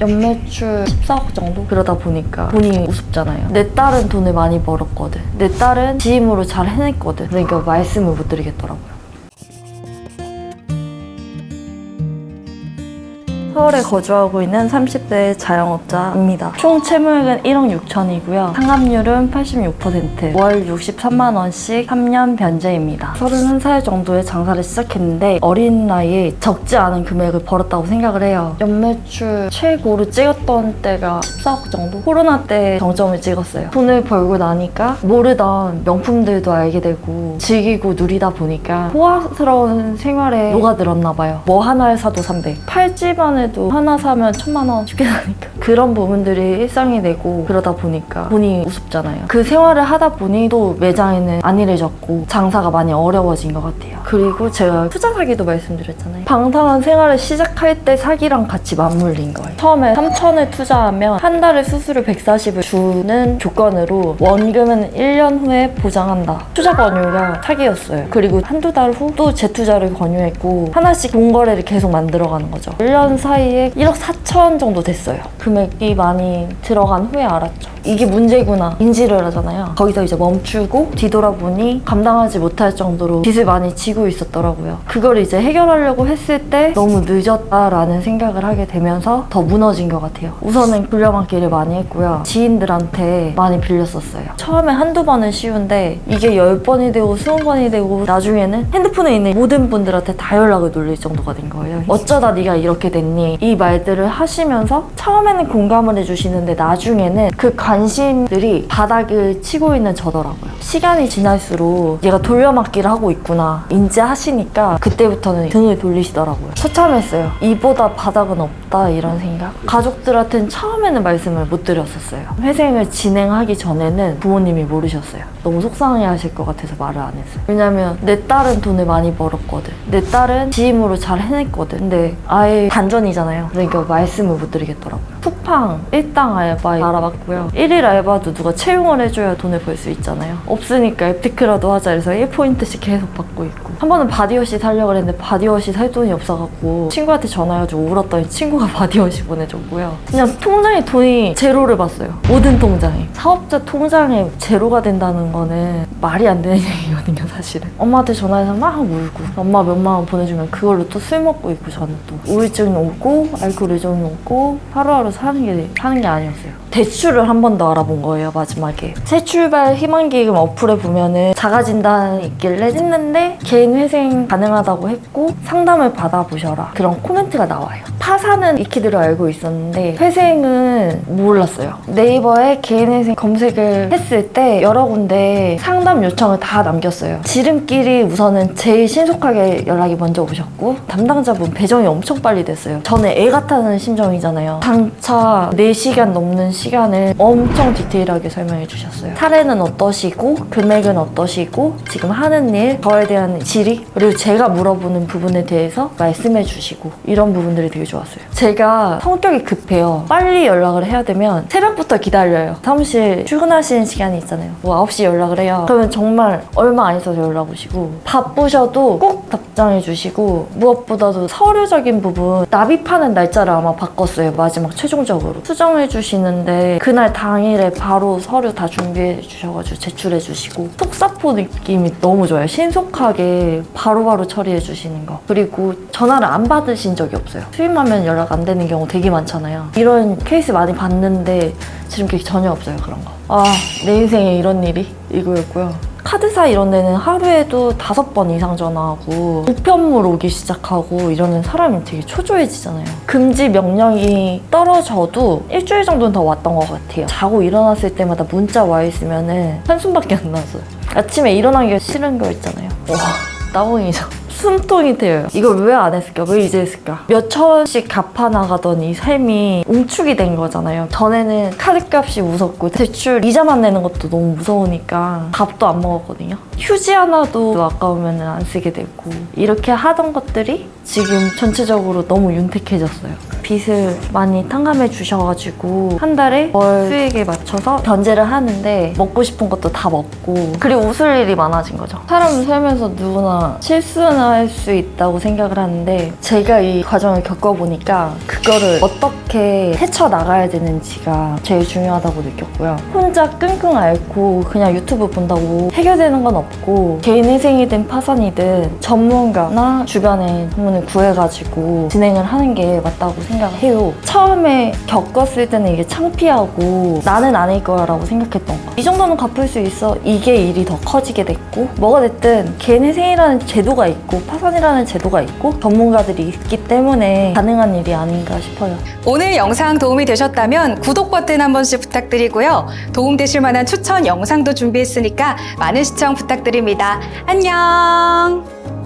연매출 14억 정도? 그러다 보니까 돈이 우습잖아요. 내 딸은 돈을 많이 벌었거든. 내 딸은 지임으로 잘 해냈거든. 그러니까 말씀을 못 드리겠더라고요. 서울에 거주하고 있는 30대 자영업자입니다. 총 채무액은 1억 6천이고요. 상환율은 86%, 월 63만 원씩 3년 변제입니다. 31살 정도에 장사를 시작했는데 어린 나이에 적지 않은 금액을 벌었다고 생각을 해요. 연매출 최고로 찍었던 때가 14억 정도? 코로나 때 정점을 찍었어요. 돈을 벌고 나니까 모르던 명품들도 알게 되고 즐기고 누리다 보니까 호화스러운 생활에 녹아들었나 봐요. 뭐 하나를 사도 300. 팔찌만 해도 하나 사면 천만 원 쉽게 사니까. 그런 부분들이 일상이 되고 그러다 보니까 돈이 우습잖아요. 그 생활을 하다 보니 또 매장에는 안 일해졌고 장사가 많이 어려워진 것 같아요. 그리고 제가 투자 사기도 말씀드렸잖아요. 방탕한 생활을 시작할 때 사기랑 같이 맞물린 거예요. 처음에 3천을 투자하면 한 달에 수수료 140을 주는 조건으로 원금은 1년 후에 보장한다. 투자 권유가 사기였어요. 그리고 한두 달 후 또 재투자를 권유했고 하나씩 동거래를 계속 만들어가는 거죠. 1년 사이에 1억 4천 정도 됐어요. 금액 이 많이 들어간 후에 알았죠. 이게 문제구나 인지를 하잖아요. 거기서 이제 멈추고 뒤돌아보니 감당하지 못할 정도로 빚을 많이 지고 있었더라고요. 그걸 이제 해결하려고 했을 때 너무 늦었다라는 생각을 하게 되면서 더 무너진 것 같아요. 우선은 불려만기를 많이 했고요. 지인들한테 많이 빌렸었어요. 처음에 한두 번은 쉬운데 이게 열 번이 되고 스무 번이 되고 나중에는 핸드폰에 있는 모든 분들한테 다 연락을 돌릴 정도가 된 거예요. 어쩌다 네가 이렇게 됐니? 이 말들을 하시면서 처음에는 공감을 해주시는데 나중에는 그 관 심들이 바닥을 치고 있는 저더라고요. 시간이 지날수록 얘가 돌려막기를 하고 있구나 인지하시니까 그때부터는 등을 돌리시더라고요. 처참했어요. 이보다 바닥은 없다 이런 생각. 가족들한테는 처음에는 말씀을 못 드렸었어요. 회생을 진행하기 전에는 부모님이 모르셨어요. 너무 속상해 하실 것 같아서 말을 안 했어요. 왜냐면 내 딸은 돈을 많이 벌었거든. 내 딸은 지임으로 잘 해냈거든. 근데 아예 반전이잖아요. 그러니까 말씀을 못 드리겠더라고요. 쿠팡 1당 알바 알아봤고요. 1일 알바도 누가 채용을 해줘야 돈을 벌 수 있잖아요. 없으니까 앱테크라도 하자 해서 1포인트씩 계속 받고 있고. 한 번은 바디워시 살려고 했는데 바디워시 살 돈이 없어갖고 친구한테 전화해가지고 울었더니 친구 가 바디워시 보내줬고요. 그냥 통장에 돈이 제로를 봤어요. 모든 통장에. 사업자 통장에 제로가 된다는 거는 말이 안 되는 얘기거든요, 사실은. 엄마한테 전화해서 막 울고 엄마 몇만 원 보내주면 그걸로 또 술 먹고 있고 저는 또 우울증이 오고 알코올 의존이 오고 하루하루 사는 게 사는 게 아니었어요. 대출을 한 번 더 알아본 거예요, 마지막에. 새 출발 희망기금 어플에 보면은 자가진단 있길래 했는데 개인 회생 가능하다고 했고 상담을 받아보셔라. 그런 코멘트가 나와요. 파산은 익히들어 알고 있었는데 회생은 몰랐어요. 네이버에 개인 회생 검색을 했을 때 여러 군데 상담 요청을 다 남겼어요. 지름길이 우선은 제일 신속하게 연락이 먼저 오셨고 담당자분 배정이 엄청 빨리 됐어요. 저는 애 같다는 심정이잖아요. 당차 4시간 넘는 시간을 엄청 디테일하게 설명해 주셨어요. 사례는 어떠시고 금액은 어떠시고 지금 하는 일 저에 대한 질의 그리고 제가 물어보는 부분에 대해서 말씀해 주시고 이런 부분들이 되게 좋았어요. 제가 성격이 급해요. 빨리 연락을 해야 되면 새벽부터 기다려요. 사무실 출근하시는 시간이 있잖아요. 뭐 9시 연락을 해요. 그러면 정말 얼마 안 있어서 연락 오시고 바쁘셔도 꼭 답장해 주시고 무엇보다도 서류적인 부분 납입하는 날짜를 아마 바꿨어요. 마지막 최종적으로 수정해 주시는데 그날 당일에 바로 서류 다 준비해 주셔가지고 제출해 주시고 속사포 느낌이 너무 좋아요. 신속하게 바로바로 처리해 주시는 거. 그리고 전화를 안 받으신 적이 없어요. 수임하면 연락 안 되는 경우 되게 많잖아요. 이런 케이스 많이 봤는데 지름길이 전혀 없어요. 그런 거. 아, 내 인생에 이런 일이 이거였고요. 카드사 이런 데는 하루에도 다섯 번 이상 전화하고 우편물 오기 시작하고 이러는 사람이 되게 초조해지잖아요. 금지 명령이 떨어져도 일주일 정도는 더 왔던 것 같아요. 자고 일어났을 때마다 문자 와 있으면은 한숨밖에 안 나왔어요. 아침에 일어나기가 싫은 거 있잖아요. 와, 따봉이죠. 숨통이 트여요. 이걸 왜 안 했을까? 왜 이제 했을까? 몇 천씩 갚아 나가던 이 셈이 응축이 된 거잖아요. 전에는 카드값이 무섭고 대출 이자만 내는 것도 너무 무서우니까 밥도 안 먹었거든요. 휴지 하나도 아까우면 안 쓰게 되고 이렇게 하던 것들이 지금 전체적으로 너무 윤택해졌어요. 빚을 많이 탕감해 주셔가지고 한 달에 월 수익에 맞춰서 변제를 하는데 먹고 싶은 것도 다 먹고 그리고 웃을 일이 많아진 거죠. 사람 살면서 누구나 실수는 일어날 수 있다고 생각을 하는데 제가 이 과정을 겪어보니까 그거를 어떻게 헤쳐나가야 되는지가 제일 중요하다고 느꼈고요. 혼자 끙끙 앓고 그냥 유튜브 본다고 해결되는 건 없고 개인 회생이든 파산이든 전문가나 주변에 전문을 구해가지고 진행을 하는 게 맞다고 생각 해요. 처음에 겪었을 때는 이게 창피하고 나는 아닐 거야라고 생각했던 거. 이 정도는 갚을 수 있어. 이게 일이 더 커지게 됐고 뭐가 됐든 개인 회생이라는 제도가 있고 파산이라는 제도가 있고 전문가들이 있기 때문에 가능한 일이 아닌가 싶어요. 오늘 영상 도움이 되셨다면 구독 버튼 한 번씩 부탁드리고요. 도움 되실 만한 추천 영상도 준비했으니까 많은 시청 부탁드립니다. 안녕!